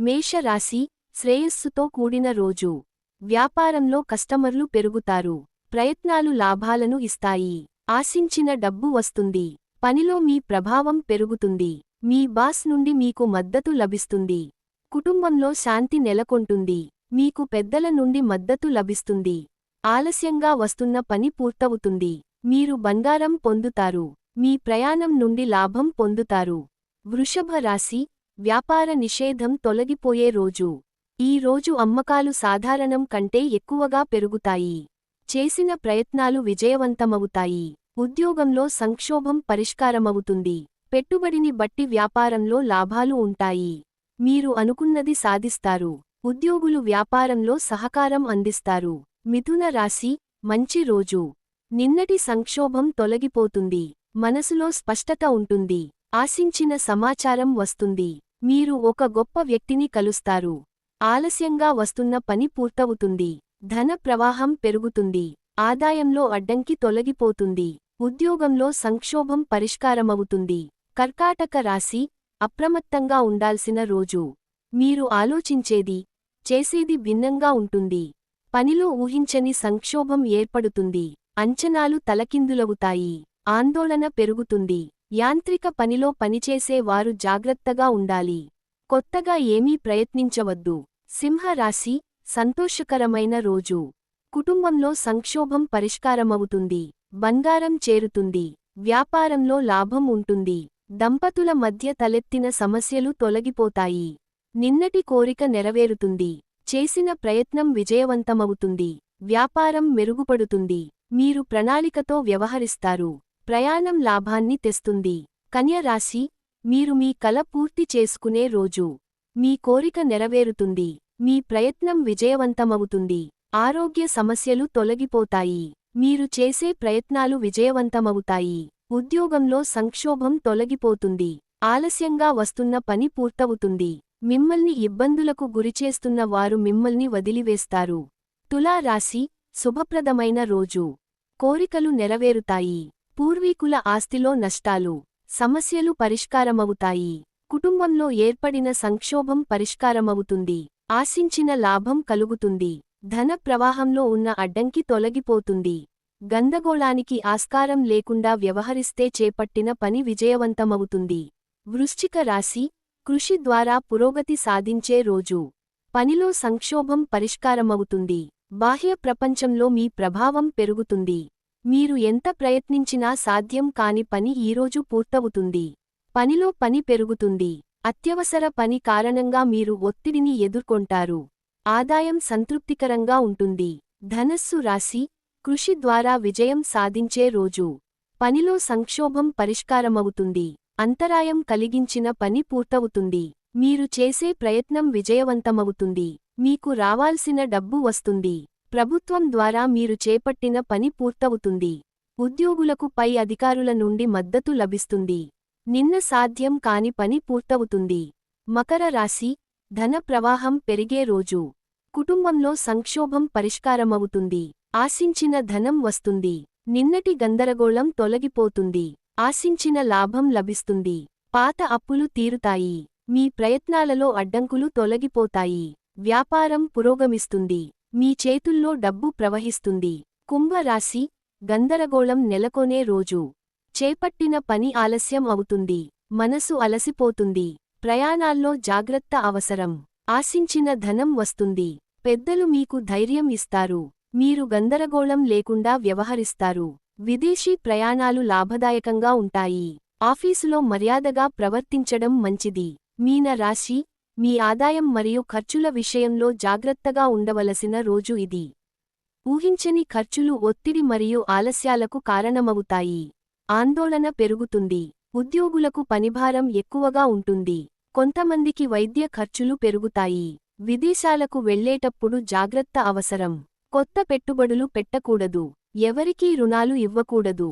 మేషరాశి శ్రేయస్సుతో కూడిన రోజు. వ్యాపారంలో కస్టమర్లు పెరుగుతారు. ప్రయత్నాలు లాభాలను ఇస్తాయి. ఆశించిన డబ్బు వస్తుంది. పనిలో మీ ప్రభావం పెరుగుతుంది. మీ బాస్ నుండి మీకు మద్దతు లభిస్తుంది. కుటుంబంలో శాంతి నెలకొంటుంది. మీకు పెద్దల నుండి మద్దతు లభిస్తుంది. ఆలస్యంగా వస్తున్న పని పూర్తవుతుంది. మీరు బంగారం పొందుతారు. మీ ప్రయాణం నుండి లాభం పొందుతారు. వృషభ రాశి వ్యాపార నిషేధం తొలగిపోయే రోజు. ఈ రోజు అమ్మకాలు సాధారణం కంటే ఎక్కువగా పెరుగుతాయి. చేసిన ప్రయత్నాలు విజయవంతమవుతాయి. ఉద్యోగంలో సంక్షోభం పరిష్కారమవుతుంది. పెట్టుబడిని బట్టి వ్యాపారంలో లాభాలు ఉంటాయి. మీరు అనుకున్నది సాధిస్తారు. ఉద్యోగులు వ్యాపారంలో సహకారం అందిస్తారు. మిథున రాశి మంచి రోజు. నిన్నటి సంక్షోభం తొలగిపోతుంది. మనసులో స్పష్టత ఉంటుంది. ఆశించిన సమాచారం వస్తుంది. మీరు ఒక గొప్ప వ్యక్తిని కలుస్తారు. ఆలస్యంగా వస్తున్న పని పూర్తవుతుంది. ధన ప్రవాహం పెరుగుతుంది. ఆదాయంలో అడ్డంకి తొలగిపోతుంది. ఉద్యోగంలో సంక్షోభం పరిష్కారమవుతుంది. కర్కాటక రాశి అప్రమత్తంగా ఉండాల్సిన రోజు. మీరు ఆలోచించేది చేసేది భిన్నంగా ఉంటుంది. పనిలో ఊహించని సంక్షోభం ఏర్పడుతుంది. అంచనాలు తలకిందులవుతాయి. ఆందోళన పెరుగుతుంది. యాంత్రిక పనిలో పనిచేసే వారు జాగ్రత్తగా ఉండాలి. కొత్తగా ఏమీ ప్రయత్నించవద్దు. సింహరాశి సంతోషకరమైన రోజు. కుటుంబంలో సంక్షోభం పరిష్కారమవుతుంది. బంగారం చేరుతుంది. వ్యాపారంలో లాభం ఉంటుంది. దంపతుల మధ్య తలెత్తిన సమస్యలు తొలగిపోతాయి. నిన్నటి కోరిక నెరవేరుతుంది. చేసిన ప్రయత్నం విజయవంతమవుతుంది. వ్యాపారం మెరుగుపడుతుంది. మీరు ప్రణాళికతో వ్యవహరిస్తారు. ప్రయాణం లాభాన్ని తెస్తుంది. కన్యరాశి మీరు మీ కల పూర్తి చేసుకునే రోజు. మీ కోరిక నెరవేరుతుంది. మీ ప్రయత్నం విజయవంతమవుతుంది. ఆరోగ్య సమస్యలు తొలగిపోతాయి. మీరు చేసే ప్రయత్నాలు విజయవంతమవుతాయి. ఉద్యోగంలో సంక్షోభం తొలగిపోతుంది. ఆలస్యంగా వస్తున్న పని పూర్తవుతుంది. మిమ్మల్ని ఇబ్బందులకు గురిచేస్తున్న వారు మిమ్మల్ని వదిలివేస్తారు. తులారాశి శుభప్రదమైన రోజు. కోరికలు నెరవేరుతాయి. పూర్వీకుల ఆస్తిలో నష్టాలు సమస్యలు పరిష్కారమవుతాయి. కుటుంబంలో ఏర్పడిన సంక్షోభం పరిష్కారమవుతుంది. ఆశించిన లాభం కలుగుతుంది. ధన ప్రవాహంలో ఉన్న అడ్డంకి తొలగిపోతుంది. గందగోళానికి ఆస్కారం లేకుండా వ్యవహరిస్తే చేపట్టిన పని విజయవంతమవుతుంది. వృశ్చిక రాశి కృషి ద్వారా పురోగతి సాధించే రోజు. పనిలో సంక్షోభం పరిష్కారమవుతుంది. బాహ్య ప్రపంచంలో మీ ప్రభావం పెరుగుతుంది. మీరు ఎంత ప్రయత్నించినా సాధ్యం కాని పని ఈరోజు పూర్తవుతుంది. పనిలో పని పెరుగుతుంది. అత్యవసర పని కారణంగా మీరు ఒత్తిడిని ఎదుర్కొంటారు. ఆదాయం సంతృప్తికరంగా ఉంటుంది. ధనస్సు రాశి కృషి ద్వారా విజయం సాధించే రోజు. పనిలో సంక్షోభం పరిష్కారమవుతుంది. అంతరాయం కలిగించిన పని పూర్తవుతుంది. మీరు చేసే ప్రయత్నం విజయవంతమవుతుంది. మీకు రావాల్సిన డబ్బు వస్తుంది. ప్రభుత్వం ద్వారా మీరు చేపట్టిన పని పూర్తవుతుంది. ఉద్యోగులకు పై అధికారుల నుండి మద్దతు లభిస్తుంది. నిన్న సాధ్యం కాని పని పూర్తవుతుంది. మకర రాశి ధన ప్రవాహం పెరిగే రోజు. కుటుంబంలో సంక్షోభం పరిష్కారమవుతుంది. ఆశించిన ధనం వస్తుంది. నిన్నటి గందరగోళం తొలగిపోతుంది. ఆశించిన లాభం లభిస్తుంది. పాత అప్పులు తీరుతాయి. మీ ప్రయత్నాలలో అడ్డంకులు తొలగిపోతాయి. వ్యాపారం పురోగమిస్తుంది. మీ చేతుల్లో డబ్బు ప్రవహిస్తుంది. కుంభరాశి గందరగోళం నెలకొనే రోజు. చేపట్టిన పని ఆలస్యం అవుతుంది. మనసు అలసిపోతుంది. ప్రయాణాల్లో జాగ్రత్త అవసరం. ఆశించిన ధనం వస్తుంది. పెద్దలు మీకు ధైర్యం ఇస్తారు. మీరు గందరగోళం లేకుండా వ్యవహరిస్తారు. విదేశీ ప్రయాణాలు లాభదాయకంగా ఉంటాయి. ఆఫీసులో మర్యాదగా ప్రవర్తించడం మంచిది. మీన రాశి మీ ఆదాయం మరియు ఖర్చుల విషయంలో జాగ్రత్తగా ఉండవలసిన రోజు ఇది. ఊహించని ఖర్చులు ఒత్తిడి మరియు ఆలస్యాలకు కారణమవుతాయి. ఆందోళన పెరుగుతుంది. ఉద్యోగులకు పనిభారం ఎక్కువగా ఉంటుంది. కొంతమందికి వైద్య ఖర్చులు పెరుగుతాయి. విదేశాలకు వెళ్ళేటప్పుడు జాగ్రత్త అవసరం. కొత్త పెట్టుబడులు పెట్టకూడదు. ఎవరికీ రుణాలు ఇవ్వకూడదు.